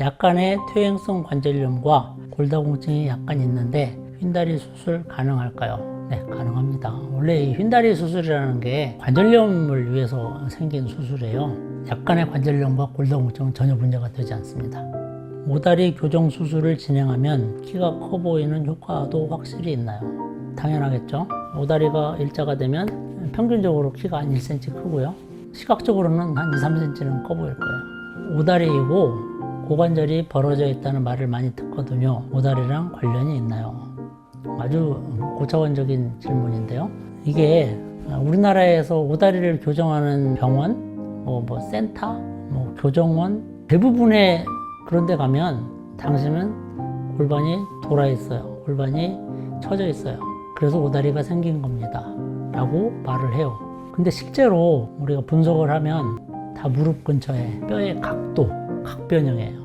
약간의 퇴행성 관절염과 골다공증이 약간 있는데 휜다리 수술 가능할까요? 네, 가능합니다. 원래 이 휜다리 수술이라는 게 관절염을 위해서 생긴 수술이에요. 약간의 관절염과 골다공증은 전혀 문제가 되지 않습니다. 모다리 교정 수술을 진행하면 키가 커 보이는 효과도 확실히 있나요? 당연하겠죠. 모다리가 일자가 되면 평균적으로 키가 한 1cm 크고요. 시각적으로는 한 2, 3cm는 커 보일 거예요. 오다리이고 고관절이 벌어져 있다는 말을 많이 듣거든요. 오다리랑 관련이 있나요? 아주 고차원적인 질문인데요. 이게 우리나라에서 오다리를 교정하는 병원, 뭐, 뭐 센터, 뭐 교정원 대부분의 그런 데 가면 당신은 골반이 돌아 있어요. 골반이 처져 있어요. 그래서 오다리가 생긴 겁니다. 라고 말을 해요. 근데 실제로 우리가 분석을 하면 다 무릎 근처에 뼈의 각도, 각변형이에요.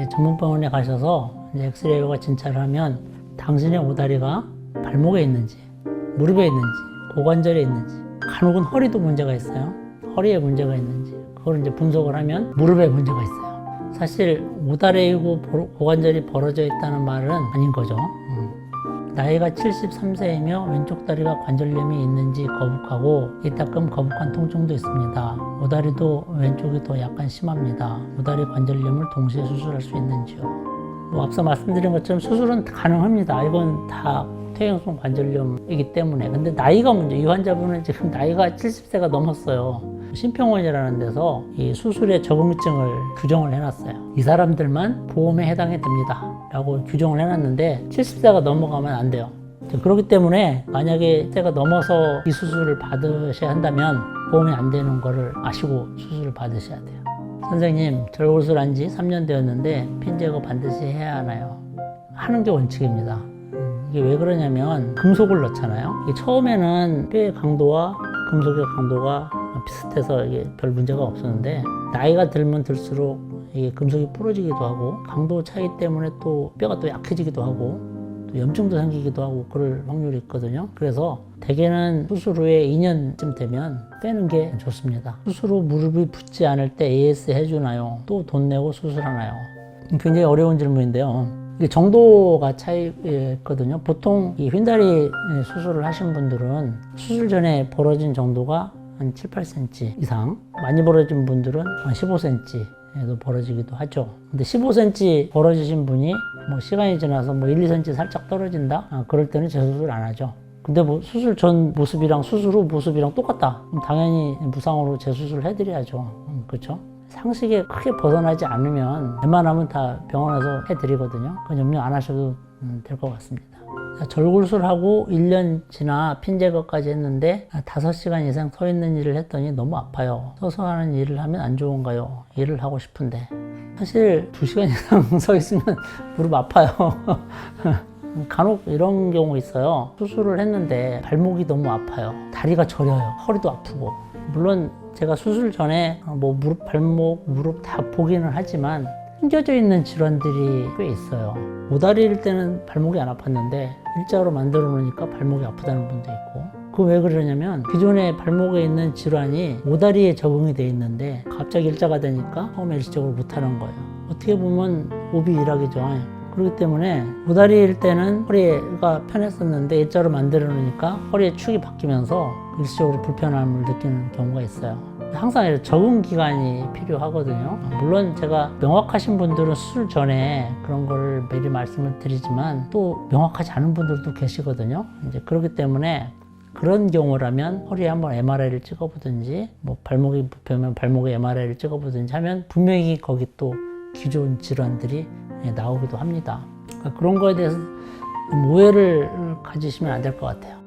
예, 전문병원에 가셔서 이제 엑스레이와 진찰을 하면 당신의 오다리가 발목에 있는지, 무릎에 있는지, 고관절에 있는지, 간혹은 허리도 문제가 있어요. 허리에 문제가 있는지, 그걸 이제 분석을 하면 무릎에 문제가 있어요. 사실 오다리이고 고관절이 벌어져 있다는 말은 아닌 거죠. 음. 나이가 73세이며 왼쪽 다리가 관절염이 있는지 거북하고 이따금 거북한 통증도 있습니다. 오다리도 왼쪽이 더 약간 심합니다. 오다리 관절염을 동시에 수술할 수 있는지요? 뭐 앞서 말씀드린 것처럼 수술은 가능합니다. 이건 다 퇴행성 관절염이기 때문에. 근데 나이가 문제. 이 환자분은 지금 나이가 70세가 넘었어요. 심평원이라는 데서 이 수술의 적응증을 규정을 해놨어요. 이 사람들만 보험에 해당이 됩니다. 라고 규정을 해놨는데 70세가 넘어가면 안 돼요. 그렇기 때문에 만약에 때가 넘어서 이 수술을 받으셔야 한다면 보험이 안 되는 거를 아시고 수술을 받으셔야 돼요. 선생님, 절골술 한 지 3년 되었는데 핀 제거 반드시 해야 하나요? 하는 게 원칙입니다. 음, 이게 왜 그러냐면 금속을 넣잖아요. 처음에는 뼈의 강도와 금속의 강도가 비슷해서 이게 별 문제가 없었는데 나이가 들면 들수록 이게 금속이 부러지기도 하고 강도 차이 때문에 또 뼈가 또 약해지기도 하고 또 염증도 생기기도 하고 그럴 확률이 있거든요. 그래서 대개는 수술 후에 2년쯤 되면 빼는 게 좋습니다. 수술 후 무릎이 붓지 않을 때 AS 해주나요? 또 돈 내고 수술하나요? 굉장히 어려운 질문인데요. 정도가 차이거든요. 보통 이 휜다리 수술을 하신 분들은 수술 전에 벌어진 정도가 한 7, 8cm 이상 많이 벌어진 분들은 한 15cm에도 벌어지기도 하죠. 근데 15cm 벌어지신 분이 뭐 시간이 지나서 뭐 1, 2cm 살짝 떨어진다? 아, 그럴 때는 재수술 안 하죠. 근데 뭐 수술 전 모습이랑 수술 후 모습이랑 똑같다. 당연히 무상으로 재수술 해드려야죠. 음, 그렇죠? 상식에 크게 벗어나지 않으면 웬만하면 다 병원 에서 해드리거든요. 그건 염려 안 하셔도 음, 될것 같습니다. 절골술하고 1년 지나 핀 제거까지 했는데 5시간 이상 서 있는 일을 했더니 너무 아파요. 서서 하는 일을 하면 안 좋은가요? 일을 하고 싶은데. 사실 2시간 이상 서 있으면 무릎 아파요. 간혹 이런 경우 있어요. 수술을 했는데 발목이 너무 아파요. 다리가 저려요. 허리도 아프고. 물론 제가 수술 전에 뭐 무릎, 발목, 무릎 다 보기는 하지만 숨겨져 있는 질환들이 꽤 있어요. 오다리일 때는 발목이 안 아팠는데 일자로 만들어 놓으니까 발목이 아프다는 분도 있고 그 왜 그러냐면 기존에 발목에 있는 질환이 오다리에 적응이 돼 있는데 갑자기 일자가 되니까 처음에 일시적으로 못하는 거예요. 어떻게 보면 오비 일학이죠. 그렇기 때문에 오다리일 때는 허리가 편했었는데 일자로 만들어 놓으니까 허리의 축이 바뀌면서 일시적으로 불편함을 느끼는 경우가 있어요. 항상 적응 기간이 필요하거든요. 물론 제가 명확하신 분들은 수술 전에 그런 걸 미리 말씀을 드리지만 또 명확하지 않은 분들도 계시거든요. 이제 그렇기 때문에 그런 경우라면 허리에 한번 MRI를 찍어보든지 뭐 발목이 붓으면 발목에 MRI를 찍어보든지 하면 분명히 거기 또 기존 질환들이 나오기도 합니다. 그러니까 그런 거에 대해서 오해를 가지시면 안 될 것 같아요.